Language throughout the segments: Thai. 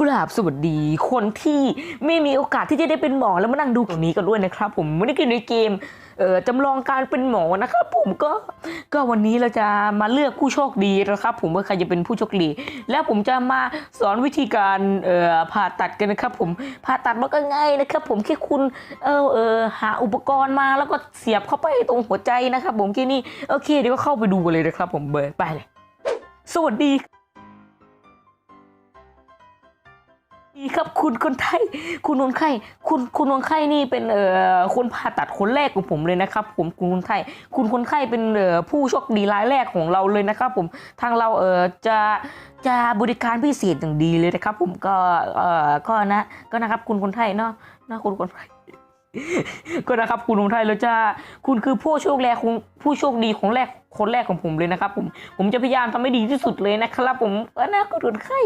กุหลาบสวัสดี คนที่ไม่มีโอกาสที่จะได้เป็นหมอแล้วมานั่งดูตรงนี้กันด้วยนะครับ ผมไม่ได้กินในเกมเออจำลองการเป็นหมอนะครับ ผมก็ก็วันนี้เราจะมาเลือกผู้โชคดีนะครับ ผมว่าใครจะเป็นผู้โชคดี แล้วผมจะมาสอนวิธีการเอ่อผ่าตัดกันนะครับ ผมผ่าตัดมันก็ง่ายนะครับ ผมแค่คุณเออเออหาอุปกรณ์มาแล้วก็เสียบเข้าไปตรงหัวใจนะครับ ผมแค่นี้โอเคเดี๋ยวก็เข้าไปดูกันเลยนะครับ ผมเบอร์ไปเลย สวัสดี ดีครับคุณคนไข้คุณคนไข้คุณคุณคนไข้นี่เป็นเอ่อคนผ่าตัดคนแรกของผมเลยนะครับ ผมคุณคนไข้คุณคนไข้เป็นเอ่อผู้โชคดีรายแรกของเราเลยนะครับ ผมทางเราเอ่อจะจะบริการพิเศษอย่างดีเลยนะครับ ผมก็เอ่อก็นะก็นะครับ คุณคนไข้เนาะนะคุณคนไข้ ก็นะครับคุณคนไข้เราจะคุณคือผู้โชคแรกของผู้โชคดีของแรกคนแรกของผมเลยนะครับผมผมจะพยายามทำให้ดีที่สุดเลยนะครับ ผมเออนะคุณคนไข้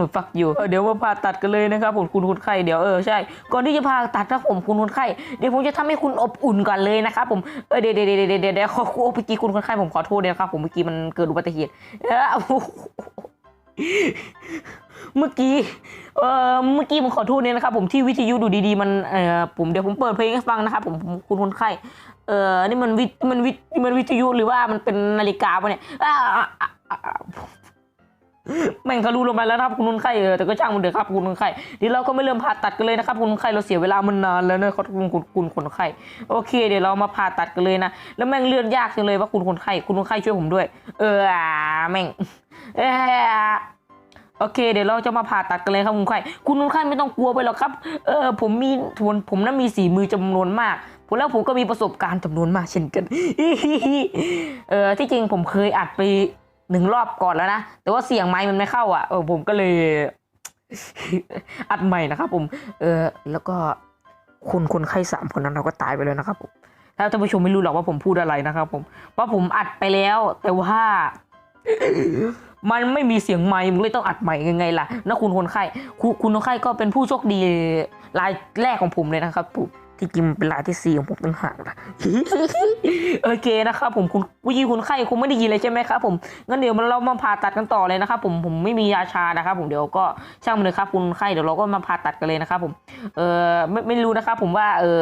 มาฟักอยู่เดี๋ยวมาผ่าตัดกันเลยนะครับผมคุณคนไข้เดี๋ยวเออใช่ก่อนที่จะผ่าตัดนะผมคุณคนไข้เดี๋ยวผมจะทำให้คุณอบอุ่นก่อนเลยนะครับผมเออเดี๋ยวเดี๋ยวเดี๋ยวเดี๋ยวเดี๋ยวขอโอ้เมื่อกี้คุณคนไข้ผมขอโทษด้วยนะครับผมเมื่อกี้มันเกิดอุบัติเหตุเออ เมื่อกี้ เอ่อ เมื่อกี้ผมขอโทษเนี่ยนะครับ ผมที่วิทยุดูดีๆมัน เอ่อ ผมเดี๋ยวผมเปิดเพลงให้ฟังนะครับผมคุณคนไข้ เอ่อ นี่มันวิมันวิมันวิทยุหรือว่ามันเป็นนาฬิกาปะเนี่ยอ้าแม่งทะลุลงไปแล้วนะครับคุณคนไข้เออแต่ก็ช่างมันเถอะครับคุณคนไข้ดีเราก็ไม่เริ่มผ่าตัดกันเลยนะครับคุณคนไข้เราเสียเวลามันนานแล้วนะครับคุณคุณคุณคนไข้โอเค เดี๋ยวเรามาผ่าตัดกันเลยนะแล้วแม่งเลื่อนยากจังเลยว่าคุณคนไข้คุณคนไข้ช่วยผมด้วย เออแม่ง เออโอเค เดี๋ยวเราจะมาผ่าตัดกันเลยครับคุณไข้คุณคนไข้ไม่ต้องกลัวไปหรอกครับ เออผมมีผมผมนั้นมีสีมือจำนวนมากผมแล้วผมก็มีประสบการณ์จำนวนมากเช่นกัน เออที่จริงผมเคยอัดไปหนึ่งรอบก่อนแล้วนะ แต่ว่าเสียงไม้มันไม่เข้าอะ เออผมก็เลย อัดใหม่นะครับผม เออแล้วก็คนคนไข้สามคนนั้นเราก็ตายไปแล้วนะครับผมถ้าท่านผู้ชมไม่รู้หรอกว่าผมพูดอะไรนะครับผมว่าผมอัดไปแล้ว แต่ว่า มันไม่มีเสียงไมค์มึงเลยต้องอัดใหม่ยังไงล่ะนะคุณคนไข้คุณคุณคนไข้ก็เป็นผู้โชคดีรายแรกของผมเลยนะครับผมที่จริงมันเป็นรายที่สี่ของผมต่างหากนะโอเคนะครับผมคุณผู้ยีคุณไข้คงไม่ได้ยินเลยใช่ไหมครับผมงั้นเดี๋ยวเรามาผ่าตัดกันต่อเลยนะครับผมผมไม่มียาชานะครับผมเดี๋ยวก็ช่างมันเลยครับคุณไข้เดี๋ยวเราก็มาผ่าตัดกันเลยนะครับผมเออไม่ไม่รู้นะครับผมว่าเออ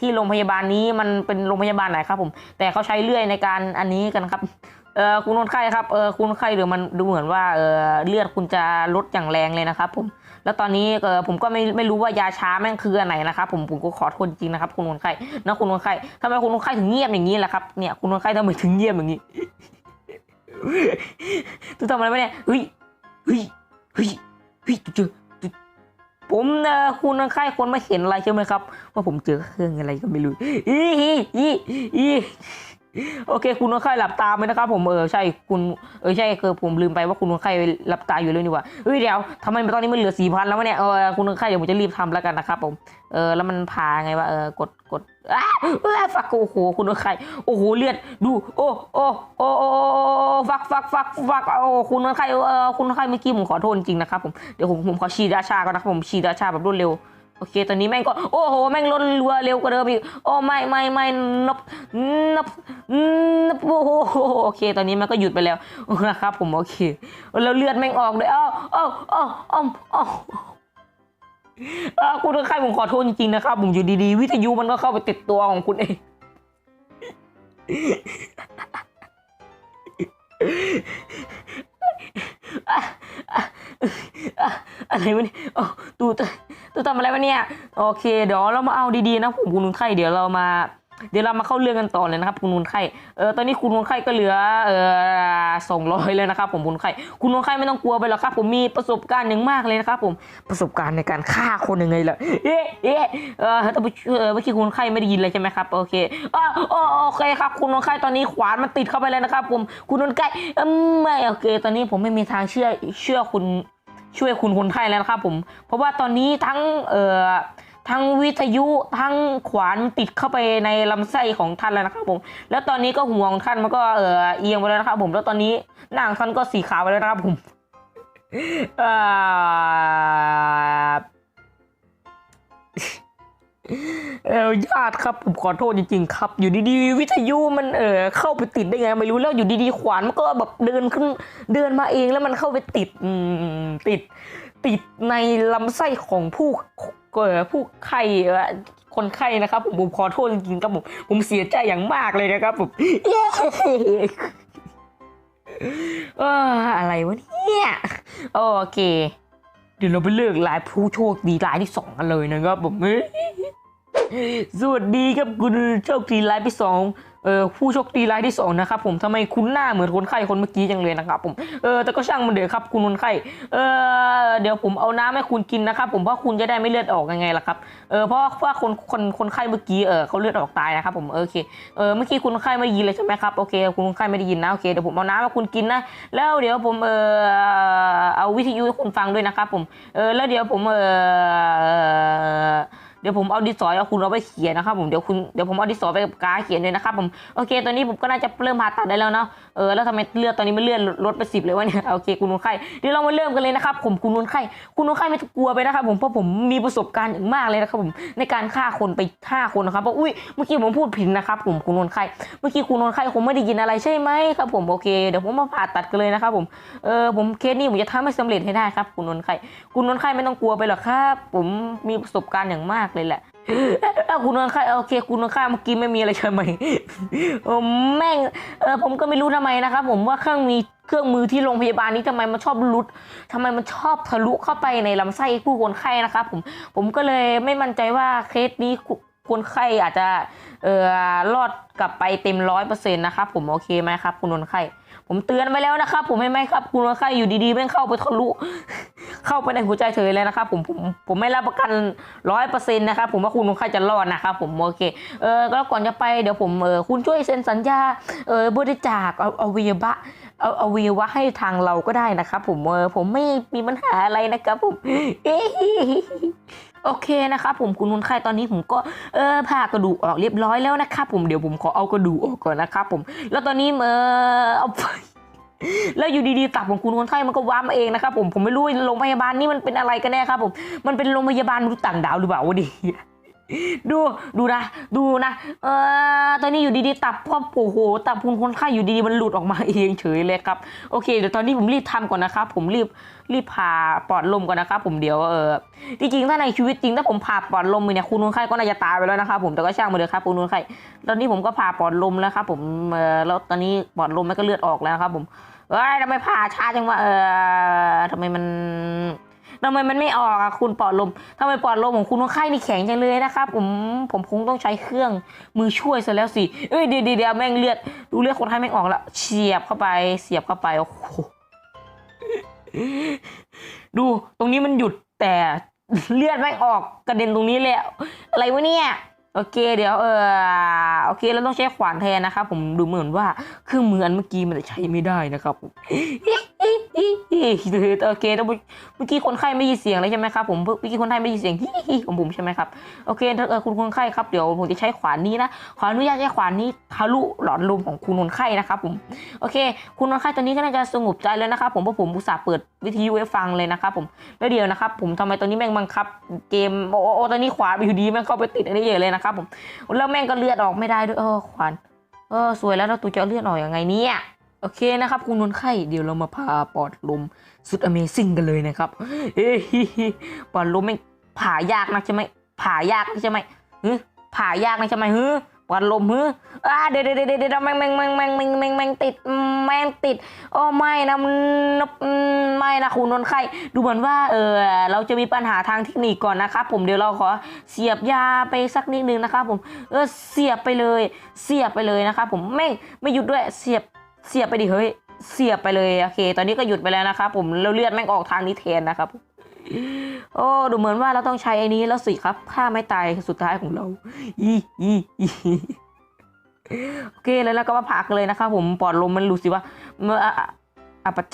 ที่โรงพยาบาลนี้มันเป็นโรงพยาบาลไหนครับผม แต่เขาใช้เลื่อยในการอันนี้กันครับ เออคุณคนไข้ครับเออคุณคนไข้เดี๋ยวมันดูเหมือนว่าเออเลือดคุณจะลดอย่างแรงเลยนะครับผมแล้วตอนนี้เออผมก็ไม่ไม่รู้ว่ายาช้าแม่งคืออันไหนนะครับผมผมก็ขอโทษจริงๆนะครับคุณคนไข้นะคุณคนไข้ทำไมคุณคนไข้ถึงเงียบอย่างนี้ล่ะครับเนี่ยคุณคนไข้ทำไมถึงเงียบอย่างนี้ตัวทำอะไรวะเนี่ยเฮ้ยเฮ้ยเฮ้ยเฮ้ยจอเจอผมนะคุณคนไข้คนไม่เห็นอะไรใช่ไหมครับ ว่าผมเจอเครื่องอะไรก็ไม่รู้อีอีอีอี โอเค คุณคนไข้หลับตาไปนะครับ ผมเออใช่คุณเออใช่คือผมลืมไปว่าคุณคนไข้หลับตาอยู่เลยนี่ว่าเฮ้ยเดี๋ยวทำไมตอนนี้มันเหลือสี่พันแล้ววะเนี่ยเออคุณคนไข้เดี๋ยวผมจะรีบทำแล้วกันนะครับผมเออแล้วมันพาไงวะเออกดกดอ้าเออฟักโอ้โหคุณคนไข้โอ้โหเลือดดูโอ้โอ้โอ้โอ้ฟักฟักฟักฟักโอ้คุณคนไข้เออคุณคนไข้เมื่อกี้ผมขอโทษจริงนะครับผมเดี๋ยวผมผมขอฉีดยาชาก่อนนะครับผมฉีดยาชาแบบรวดเร็ว โอเค ตอนนี้แม่งก็ โอ้โห แม่งลดรัวเร็วกว่าเดิมอีก โอ้ไม่ไม่ไม่นับนับนับโอ้โห โอเค ตอนนี้มันก็หยุดไปแล้วนะครับผมโอเค แล้วเลือดแม่งออกเลยอ้าวอ้าวอ้าวอ้าวอ้าวอ้าคุณไข้ผมขอโทษจริงๆนะครับ ผมอยู่ดีๆ วิทยุมันก็เข้าไปติดตัวของคุณเองอะ อะไรวะเนี่ยอ๋อตูตูทำอะไรวะเนี่ย โอเค เดี๋ยวเรามาเอาดีๆนะผมคุณคนไข่เดี๋ยวเรามา เดี๋ยวเรามาเข้าเรื่องกันต่อเลยนะครับ คุณคนไข้เออตอนนี้คุณคนไข้ก็เหลือเออสองร้อยเลยนะครับ ผมคุณคนไข้คุณคนไข้ไม่ต้องกลัวไปหรอกครับ ผมมีประสบการณ์อย่งมากเลยนะครับ ผมประสบการณ์ในการฆ่าคนยังไงล่ะเอ๊ะเอ๊ะเออแต่เออเมื่อกี้คุณคนไข้ไม่ได้ยินเลยใช่ไหมครับ โอเคอ๋อโอเคครับ คุณคนไข้ตอนนี้ขวานมันติดเข้าไปเลยนะครับ ผมคุณคนไข้ไม่โอเค ตอนนี้ผมไม่มีทางเชื่อเชื่อคุณช่วยคุณคนไข้แล้วนะครับผม เพราะว่าตอนนี้ทั้งเอ่อ ทั้งวิทยุทั้งขวานติดเข้าไปในลำไส้ของท่านแล้วนะครับผม แล้วตอนนี้ก็หัวของท่านมันก็เอ่อเอียงไปแล้วนะครับผมแล้วตอนนี้หน้าของท่านก็สีขาวไปแล้วนะครับผมเอ่อญาติครับผมขอโทษจริงๆครับ อยู่ดีๆ วิทยุมันเออเข้าไปติดได้ไงไม่รู้แล้วอยู่ดีๆขวานมันก็แบบเดินขึ้น เดินมาเองแล้วมันเข้าไปติดอืมติดติดในลำไส้ของผู้ เอ่อผู้ไข้เอ่อคนไข้นะครับผมผมขอโทษจริงๆครับผมผมเสียใจอย่างมากเลยนะครับผมเอออะไรวะเนี่ยโอเค เดี๋ยวเราไปเลือกลายผู้โชคดีลายที่สองกันเลยนะครับผมเอ้ยสวัสดีครับคุณโชคดีลายที่สอง เออผู้โชคดีรายที่สองนะครับผมทำไมคุณหน้าเหมือนคนไข้คนเมื่อกี้จังเลยนะครับผมเออแต่ก็ช่างมันเดี๋ยวครับคุณคนไข้เออเดี๋ยวผมเอาน้ำให้คุณกินนะครับผมเพราะคุณจะได้ไม่เลือดออกยังไงล่ะครับเออเพราะว่าคนคนคนไข้เมื่อกี้เออเขาเลือดออกตายนะครับผมเออโอเคเออเมื่อกี้คุณคนไข้ไม่ได้ยินเลยใช่ไหมครับโอเคคุณคนไข้ไม่ได้ยินนะโอเคเดี๋ยวผมเอาน้ำให้คุณกินนะแล้วเดี๋ยวผมเออเอาวิทยุให้คุณฟังด้วยนะครับผมเออแล้วเดี๋ยวผมเออ เดี๋ยวผมเอาดินสอเอาคุณเอาไปเขียนนะครับผมเดี๋ยวคุณเดี๋ยวผมเอาดินสอไปกับกาเขียนเลยนะครับผมโอเคตอนนี้ผมก็น่าจะเริ่มผ่าตัดได้แล้วเนาะเออแล้วทำไมเลือดตอนนี้มันเลื่อนลดไปสิบเลยวะเนี่ยโอเคคุณคนไข้เดี๋ยวเรามาเริ่มกันเลยนะครับผมคุณคนไข้คุณคนไข้ไม่ต้องกลัวไปนะครับผมเพราะผมมีประสบการณ์อย่างมากเลยนะครับผมในการฆ่าคนไปฆ่าคนนะครับเพราะอุ้ยเมื่อกี้ผมพูดผิดนะครับผมคุณคนไข้เมื่อกี้คุณคนไข้คงไม่ได้ยินอะไรใช่ไหมครับผมโอเคเดี๋ยวผมมาผ่าตัดกันเลยนะครับผมเออผมเคสนี้ผมจะทำให้สำเร็จให้ได้ครับคุณคนไข้คุณคนไข้ไม่ต้องกลัวไปหรอกครับ ผมมีประสบการณ์อย่างมากเลยแหละเอ้าคุณนอนค่าโอเค คุณนอนค่าเมื่อกี้ไม่มีอะไรใช่ไหมเออแม่งเออผมก็ไม่รู้ทำไมนะครับ ผมว่าเครื่องมีเครื่องมือที่โรงพยาบาลนี้ทำไมมันชอบรุดทำไมมันชอบทะลุเข้าไปในลำไส้ผู้คนไข้นะครับผมผมก็เลยไม่มั่นใจว่าเคสนี้คนไข้อาจจะเออรอดกลับไปเต็มร้อยเปอร์เซ็นต์นะครับผมโอเคไหมครับ คุณนนไข้ ผมเตือนไปแล้วนะครับ ผมไม่ไหมครับ คุณนนไข้อยู่ดีๆแม่เข้าไปทะลุ เข้าไปในหัวใจเฉยเลยนะครับ ผมผมผมไม่รับประกันร้อยเปอร์เซ็นต์นะครับผมว่าคุณคนไข้จะรอดนะครับ ผมโอเคเออแล้วก่อนจะไปเดี๋ยวผมเออคุณช่วยเซ็นสัญญาเออบริจาคเอาเอาวิยวะเอาเอาวิยวะให้ทางเราก็ได้นะครับ ผมเออผมไม่มีปัญหาอะไรนะครับผมเอ้ โอเคนะครับผมคุณคนไข้ตอนนี้ผมก็เออผ่ากระดูกออกเรียบร้อยแล้วนะครับผมเดี๋ยวผมขอเอากระดูกออกก่อนนะครับผม แล้วตอนนี้เออเอาไปแล้วอยู่ดีๆตับของคุณคนไข้มันก็ว้ามาเองนะครับผมผมไม่รู้โรงพยาบาลนี่มันเป็นอะไรกันแน่ครับผมมันเป็นโรงพยาบาลมนุษย์ต่างดาวหรือเปล่าวะดิ ดูดูนะ ดูนะ เออตอนนี้อยู่ดีๆ ตับพ่อโอ้โหตับคุณคนไข้อยู่ดีๆมันหลุดออกมาเองเฉยเลยครับโอเคเดี๋ยวตอนนี้ผมรีบทำก่อนนะครับผมรีบรีบผ่าปอดลมก่อนนะครับผมเดี๋ยวเออจริงๆถ้าในชีวิตจริงถ้าผมผ่าปอดลมเนี่ยคุณคนไข้ก็น่าจะตายไปแล้วนะครับผมแต่ก็ช่างมาเลยครับคุณคนไข้ตอนนี้ผมก็ผ่าปอดลมแล้วครับผมเออแล้วตอนนี้ปอดลมมันก็เลือดออกแล้วครับผมเอ้ยทำไมผ่าช้าจังวะเออทำไมมัน ทำไมมันไม่ออกอะคุณปอดลมทำไมปอดลมของคุณคนไข้นี่แข็งจังเลยนะครับ ผมผมคงต้องใช้เครื่องมือช่วยซะแล้วสิเอ้ยเดี๋ยวเดี๋ยวแม่งเลือดดูเลือดคนไข้แม่งออกล้วเสียบเข้าไปเสียบเข้าไปโอ้โหดูตรงนี้มันหยุดแต่เลือดแม่ออกกระเด็นตรงนี้เลยอะอะไรวะเนี่ยโอเคเดี๋ยวเออโอเคเราต้องใช้ขวานแทนนะครับผมดูเหมือนว่าเครื่องมืออันเมื่อกี้มันจะใช้ไม่ได้นะครับผมโอเคแล้วเมื่อกี้คนไข้ไม่ยินเสียงเลยใช่ไหมครับผมเมื่อกี้คนไข้ไม่ยินเสียงของผมใช่ไหมครับโอเคเออคุณคนไข้ครับเดี๋ยวผมจะใช้ขวานนี้นะขออนุญาตใช้ขวานนี้ทะลุหลอดลมของคุณคนไข้นะครับผมโอเค คุณคนไข้ตอนนี้ก็น่าจะสงบใจแล้วนะครับผมเพราะผมอุตส่าห์เปิดวิทยุให้ฟังเลยนะครับผมแล้วเดี๋ยวนะครับ ผมทำไมตอนนี้แม่งบังคับ เกมโอ้โอ้ตอนนี้ขวานไปอยู่ดีแม่งเข้าไปติดอันนี้เยอะเลยนะครับผมแล้วแม่งก็เลือดออกไม่ได้ด้วยเออขวานเออสวยแล้วเราตัวจะเอาเลือดออกยังไงเนี่ย โอเคนะครับคุณคนไข้เดี๋ยวเรามาพาปอดลมสุด Amazing กันเลยนะครับเอ้ยปอดลมไม่ผ่ายากนะใช่ไหมผ่ายากนะใช่ไหมฮึผ่ายากนะใช่ไหมฮึปอดลมฮึอ่าเดี๋ยวเดี๋ยวเดี๋ยวเดี๋ยวแมงแมงแมงแมงแมงแมงแมงติดแมงติดโอ้ไม่นะไม่นะคุณนนท์ไข้ดูเหมือนว่าเออเราจะมีปัญหาทางเทคนิคก่อนนะครับผมเดี๋ยวเราขอเสียบยาไปสักนิดนึงนะครับผมเออเสียบไปเลย เสียบไปเลยนะครับผมไม่ไม่หยุดด้วยเสียบ เสียบไปดิเฮ้ย เสียบไปเลยโอเค ตอนนี้ก็หยุดไปแล้วนะครับผมแล้วเลือดแม่งออกทางนี้แทนนะครับ โอ้ดูเหมือนว่าเราต้องใช้ไอ้นี้แล้วสิครับฆ่าไม่ตายสุดท้ายของเรา อีอีอีโอเคแล้วเราก็มาพักเลยนะครับผมปอดลมมันรู้สิว่าเมื่ออะอะปะ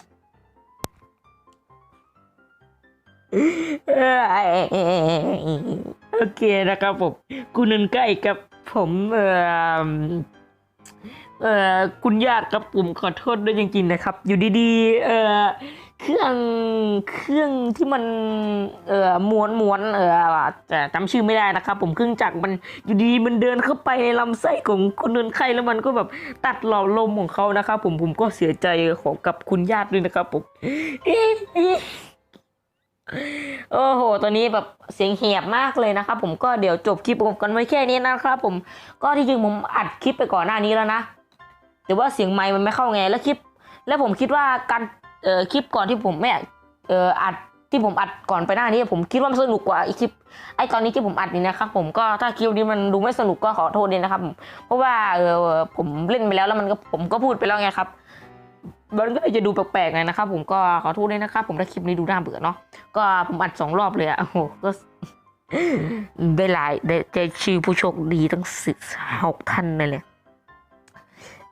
โอเคนะครับผมคุณนันใกล้กับผมเอ่อ เอ่อคุณญาติครับผมขอโทษด้วยจริงๆนะครับ อยู่ดีๆเอ่อเครื่องเครื่องที่มันเอ่อม้วนม้วนเอ่อแต่จำชื่อไม่ได้นะครับ ผมเครื่องจักรมันอยู่ดีมันเดินเข้าไปในลำไส้ของคนเดินไข้แล้วมันก็แบบตัดหลอดลมของเขานะครับผมผมก็เสียใจของกับคุณญาติด้วยนะครับผมโอ้โห ตอนนี้แบบเสียงเหียบมากเลยนะครับ ผมก็เดี๋ยวจบคลิปผมกันไว้แค่นี้นะครับ ผม ก็ที่จริงผมอัดคลิปไปก่อนหน้านี้แล้วนะ แต่ว่าเสียงไมค์มันไม่เข้าไง แล้วคลิป แล้วผมคิดว่าการเอ่อคลิปก่อนที่ผมไม่เอ่ออัดที่ผมอัดก่อนไปหน้านี้ ผมคิดว่ามันสนุกกว่าไอคลิปไอตอนนี้ที่ผมอัดนี่นะครับ ผมก็ถ้าคลิปนี้มันดูไม่สนุกก็ขอโทษด้วยนะครับ เพราะว่าเออผมเล่นไปแล้วแล้วมันก็ผมก็พูดไปแล้วไงครับมันก็จะดูแปลกๆไงนะครับ ผมก็ขอโทษด้วยนะครับ ผมถ้าคลิปนี้ดูน่าเบื่อเนาะก็ผมอัดสองรอบเลยอะโอ้โหก็ได้หลายได้ชื่อผู้โชคดีตั้งสิบหกท่านเลยเลย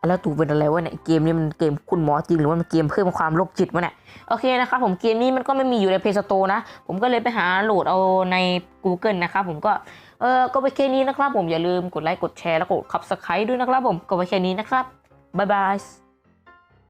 แล้วตูเป็นอะไรวะเนี่ยเกมนี้มันเกมคุณหมอจริงหรือว่ามันเกมเพิ่มความโรคจิตวะเนี่ยโอเคนะครับผมเกมนี้มันก็ไม่มีอยู่ใน Play Store นะ ผมก็เลยไปหาโหลดเอาใน Google นะครับผมก็เออก็ไปแค่นี้นะครับผมอย่าลืมกดไลค์กดแชร์แล้วกดคับสไครต์ด้วยนะครับผมก็ไปแค่นี้นะครับบ๊ายบาย